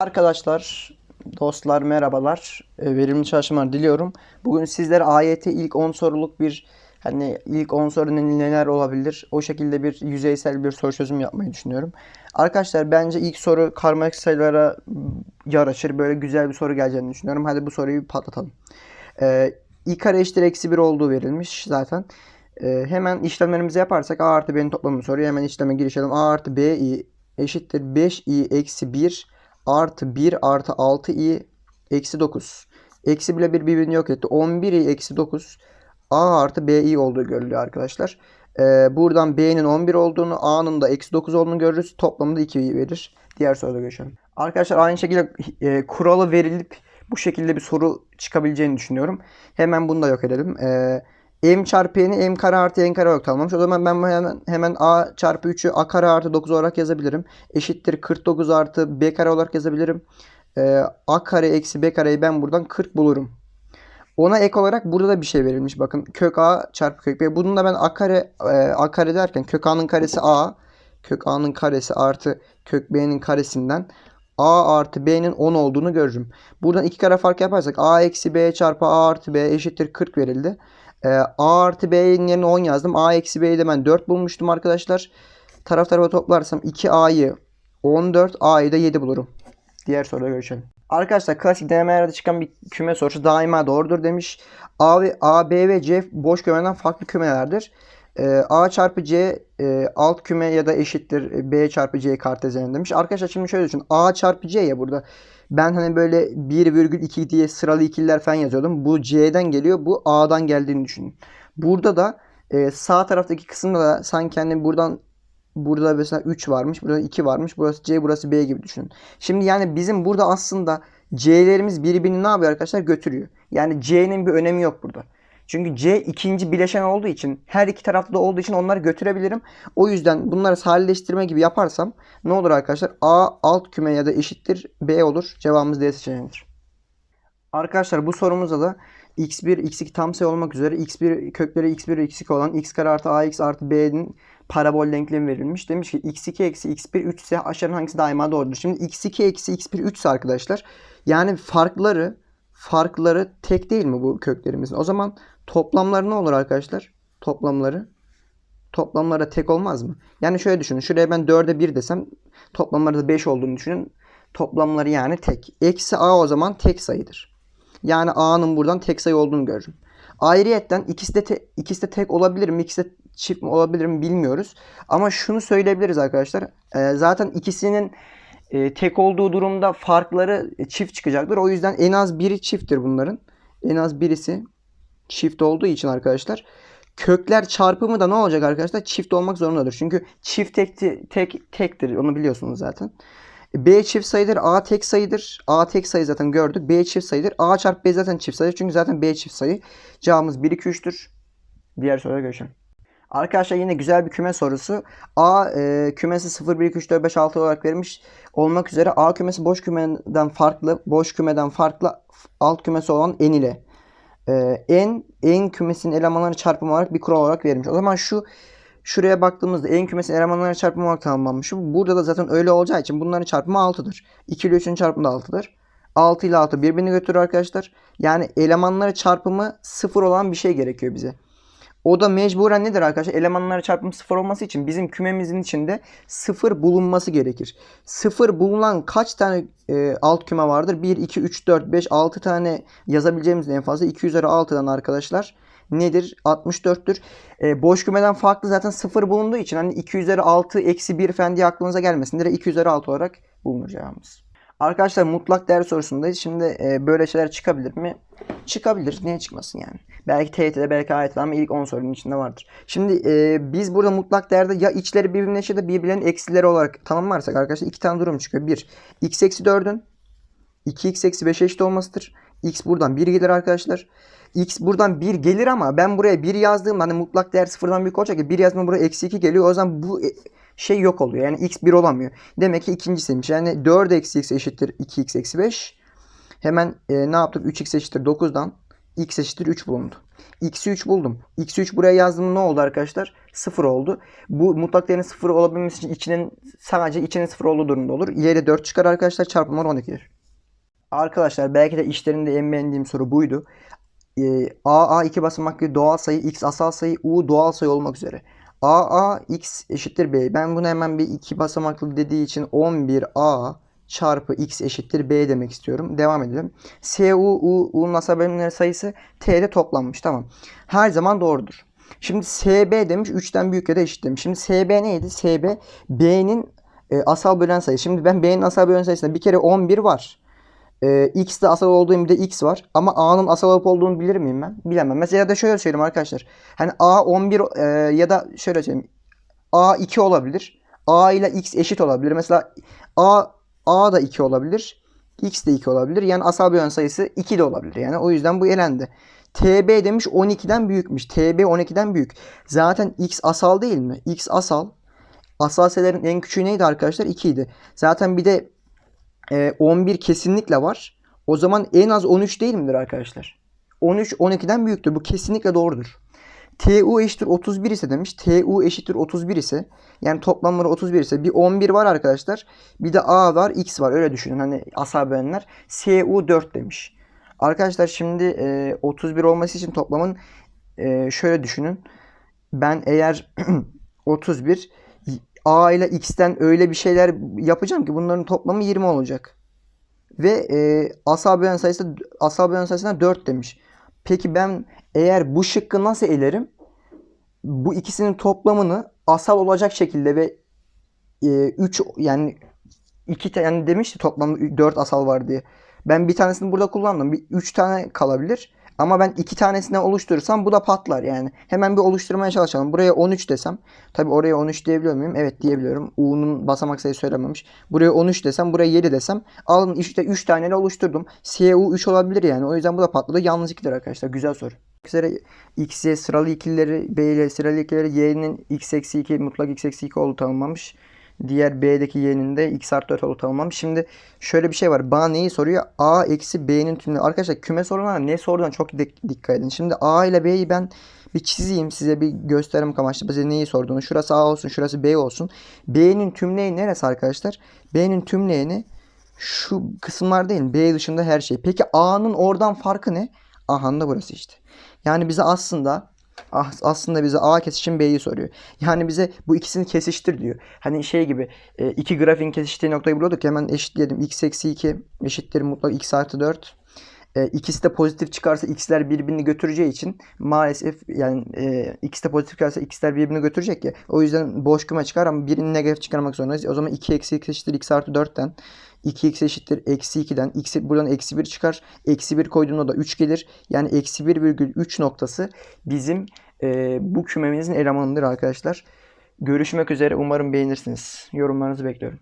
Arkadaşlar, dostlar merhabalar. E, Verimli çalışmalar diliyorum. Bugün sizlere AYT ilk 10 soruluk bir hani ilk 10 soru ne- neler olabilir? O şekilde bir yüzeysel bir soru çözüm yapmayı düşünüyorum. Arkadaşlar bence ilk soru karmaşık sayılara yaraşır. Böyle güzel bir soru geleceğini düşünüyorum. Hadi bu soruyu patlatalım. E, i kare eşittir eksi 1 olduğu verilmiş zaten. E, hemen işlemlerimizi yaparsak a artı b'nin toplamını soruyor. Hemen işleme girişelim. a artı b i eşittir 5i eksi 1 artı 1 artı 6i eksi 9. Eksi bile bir birbirini yok etti. 11i eksi 9 a artı bi olduğu görülüyor arkadaşlar. Ee, buradan b'nin 11 olduğunu a'nın da eksi 9 olduğunu görürüz. Toplamında 2 verir. Diğer soruda geçelim. Arkadaşlar aynı şekilde e, kuralı verilip bu şekilde bir soru çıkabileceğini düşünüyorum. Hemen bunu da yok edelim. Ee, m çarpı n'i m kare artı n kare olarak tanımlamış. O zaman ben hemen, hemen a çarpı 3'ü a kare artı 9 olarak yazabilirim. Eşittir 49 artı b kare olarak yazabilirim. Ee, a kare eksi b kareyi ben buradan 40 bulurum. Ona ek olarak burada da bir şey verilmiş. Bakın kök a çarpı kök b. Bunun da ben a kare e, a kare derken kök a'nın karesi a. Kök a'nın karesi artı kök b'nin karesinden a artı b'nin 10 olduğunu görürüm. Buradan iki kare fark yaparsak a eksi b çarpı a artı b eşittir 40 verildi. Ee, a artı b'nin yerine 10 yazdım. a eksi b'yi de ben 4 bulmuştum arkadaşlar. Taraf tarafa toplarsam 2a'yı 14 a'yı da 7 bulurum. Diğer soruda görüşelim. Arkadaşlar klasik denemelerde çıkan bir küme sorusu daima doğrudur demiş. A, ve, A, B ve C boş kümeden farklı kümelerdir. Ee, A çarpı C e, alt küme ya da eşittir e, B çarpı C kartezyen demiş. Arkadaşlar şimdi şöyle düşün. A çarpı C ya burada. Ben hani böyle 1,2 diye sıralı ikililer falan yazıyordum. Bu C'den geliyor. Bu A'dan geldiğini düşünün. Burada da e, sağ taraftaki kısımda da sanki hani buradan burada mesela 3 varmış. Burada 2 varmış. Burası C burası B gibi düşünün. Şimdi yani bizim burada aslında C'lerimiz birbirini ne yapıyor arkadaşlar? Götürüyor. Yani C'nin bir önemi yok burada. Çünkü C ikinci bileşen olduğu için her iki tarafta da olduğu için onları götürebilirim. O yüzden bunları sadeleştirme gibi yaparsam ne olur arkadaşlar? A alt küme ya da eşittir B olur. Cevabımız D seçeneğidir. Arkadaşlar bu sorumuzda da x1, x2 tam sayı olmak üzere x1 kökleri x1 ve x2 olan x kare artı ax artı b'nin parabol denklemi verilmiş. Demiş ki x2 eksi x1 3 ise aşağıdan hangisi daima doğrudur? Şimdi x2 eksi x1 3 ise arkadaşlar yani farkları farkları tek değil mi bu köklerimizin? O zaman toplamları ne olur arkadaşlar? Toplamları toplamları tek olmaz mı? Yani şöyle düşünün. Şuraya ben 4'e 1 desem toplamları da 5 olduğunu düşünün. Toplamları yani tek. Eksi a o zaman tek sayıdır. Yani a'nın buradan tek sayı olduğunu görürüm. Ayrıyetten ikisi de te- ikisi de tek olabilir mi? İkisi de çift mi olabilir mi bilmiyoruz. Ama şunu söyleyebiliriz arkadaşlar. Ee, zaten ikisinin e, tek olduğu durumda farkları e, çift çıkacaktır. O yüzden en az biri çifttir bunların. En az birisi çift olduğu için arkadaşlar kökler çarpımı da ne olacak arkadaşlar? Çift olmak zorundadır. Çünkü çift tekti, tek tektir. Onu biliyorsunuz zaten. B çift sayıdır. A tek sayıdır. A tek sayı zaten gördük. B çift sayıdır. A çarpı B zaten çift sayı. Çünkü zaten B çift sayı. Cevabımız 1 2 3'tür. Diğer soruya geçelim. Arkadaşlar yine güzel bir küme sorusu. A e, kümesi 0 1 2 3 4 5 6 olarak verilmiş olmak üzere A kümesi boş kümeden farklı, boş kümeden farklı alt kümesi olan n ile e, n n kümesinin elemanları çarpımı olarak bir kural olarak verilmiş. O zaman şu şuraya baktığımızda n kümesinin elemanları çarpımı olarak tanımlanmış. Burada da zaten öyle olacağı için bunların çarpımı 6'dır. 2 ile 3'ün çarpımı da 6'dır. 6 ile 6 birbirini götürür arkadaşlar. Yani elemanları çarpımı 0 olan bir şey gerekiyor bize. O da mecburen nedir arkadaşlar? Elemanları çarpımı 0 olması için bizim kümemizin içinde 0 bulunması gerekir. 0 bulunan kaç tane e, alt küme vardır? 1, 2, 3, 4, 5, 6 tane yazabileceğimiz en fazla 2 üzeri 6'dan arkadaşlar nedir? 64'tür. E, boş kümeden farklı zaten 0 bulunduğu için hani 2 üzeri 6 eksi 1 falan diye aklınıza gelmesin. Direkt 2 üzeri 6 olarak bulunur. Arkadaşlar mutlak değer sorusundayız. Şimdi e, böyle şeyler çıkabilir mi? Çıkabilir. Niye çıkmasın yani? Belki TYT'de belki AYT'de ama ilk 10 sorunun içinde vardır. Şimdi e, biz burada mutlak değerde ya içleri birbirine ya da birbirlerinin eksileri olarak tanımlarsak arkadaşlar iki tane durum çıkıyor. Bir, x eksi 4'ün 2x eksi 5 eşit olmasıdır. x buradan 1 gelir arkadaşlar. x buradan 1 gelir ama ben buraya 1 yazdığımda hani mutlak değer sıfırdan büyük olacak ya 1 yazma buraya eksi 2 geliyor. O zaman bu e, şey yok oluyor. Yani x 1 olamıyor. Demek ki ikincisiymiş. Yani 4 eksi x eşittir 2x eksi 5. Hemen e, ne yaptık? 3x eşittir 9'dan x eşittir 3 bulundu. X'i 3 buldum. X'i 3 buraya yazdım ne oldu arkadaşlar? 0 oldu. Bu mutlak değerin 0 olabilmesi için içinin sadece içinin 0 olduğu durumda olur. İleri 4 çıkar arkadaşlar. Çarpımlar 12'dir. Arkadaşlar belki de işlerinde en beğendiğim soru buydu. Ee, A, A iki basamaklı doğal sayı, X asal sayı, U doğal sayı olmak üzere. A, A, X eşittir B. Ben bunu hemen bir iki basamaklı dediği için 11A çarpı X eşittir B demek istiyorum. Devam edelim. S, U, U, U'nun asal bölümleri sayısı T'de toplanmış. Tamam. Her zaman doğrudur. Şimdi SB demiş 3'ten büyük ya da eşit demiş. Şimdi SB neydi? SB B'nin e, asal bölen sayısı. Şimdi ben B'nin asal bölen sayısında bir kere 11 var. Ee, X'de asal olduğum bir de X var. Ama A'nın asal olup olduğunu bilir miyim ben? Bilemem. Mesela da şöyle söyleyeyim arkadaşlar. Hani A 11 e, ya da şöyle söyleyeyim. A 2 olabilir. A ile X eşit olabilir. Mesela A A da 2 olabilir. X de 2 olabilir. Yani asal bölen sayısı 2 de olabilir. Yani o yüzden bu elendi. TB demiş 12'den büyükmüş. TB 12'den büyük. Zaten X asal değil mi? X asal. Asal sayıların en küçüğü neydi arkadaşlar? 2 idi. Zaten bir de e, 11 kesinlikle var. O zaman en az 13 değil midir arkadaşlar? 13 12'den büyüktür. Bu kesinlikle doğrudur. TU eşittir 31 ise demiş. TU eşittir 31 ise yani toplamları 31 ise bir 11 var arkadaşlar. Bir de A var, X var. Öyle düşünün. Hani asal bölenler. SU 4 demiş. Arkadaşlar şimdi e, 31 olması için toplamın e, şöyle düşünün. Ben eğer 31 A ile X'ten öyle bir şeyler yapacağım ki bunların toplamı 20 olacak. Ve e, asal bölen sayısı asal bölen sayısına 4 demiş. Peki ben eğer bu şıkkı nasıl elerim? Bu ikisinin toplamını asal olacak şekilde ve 3 yani iki tane yani demişti toplamda 4 asal var diye. Ben bir tanesini burada kullandım. Bir 3 tane kalabilir. Ama ben iki tanesini oluşturursam bu da patlar yani. Hemen bir oluşturmaya çalışalım. Buraya 13 desem. Tabi oraya 13 diyebiliyor muyum? Evet diyebiliyorum. U'nun basamak sayısı söylememiş. Buraya 13 desem. Buraya 7 desem. Alın işte 3 taneyle oluşturdum. CU 3 olabilir yani. O yüzden bu da patladı. Yalnız 2'dir arkadaşlar. Güzel soru. üzere x, y sıralı ikilileri, b ile sıralı ikilileri y'nin x eksi 2 mutlak x eksi 2 olduğu tanımlanmış. Diğer B'deki Y'nin de X artı 4 olduğu tanımlanmış. Şimdi şöyle bir şey var. Bana neyi soruyor? A eksi B'nin tümleri. Arkadaşlar küme sorularına ne sorudan çok dikkat edin. Şimdi A ile B'yi ben bir çizeyim size bir gösterim amaçlı. Bize neyi sorduğunu. Şurası A olsun, şurası B olsun. B'nin tümleyi neresi arkadaşlar? B'nin tümleyeni şu kısımlar değil. B dışında her şey. Peki A'nın oradan farkı ne? Aha da burası işte. Yani bize aslında aslında bize A kesişim B'yi soruyor. Yani bize bu ikisini kesiştir diyor. Hani şey gibi e, iki grafiğin kesiştiği noktayı buluyorduk. Hemen eşitleyelim. x eksi 2 eşittir mutlak x artı 4. E, ikisi de pozitif çıkarsa x'ler birbirini götüreceği için maalesef yani e, ikisi de pozitif çıkarsa x'ler birbirini götürecek ya. O yüzden boş küme çıkar ama birini negatif çıkarmak zorundayız. O zaman 2 eksi x eşittir x artı 4'ten 2x eşittir eksi 2'den. X, buradan eksi 1 çıkar. Eksi 1 koyduğumda da 3 gelir. Yani eksi 1,3 noktası bizim e, bu kümemizin elemanıdır arkadaşlar. Görüşmek üzere. Umarım beğenirsiniz. Yorumlarınızı bekliyorum.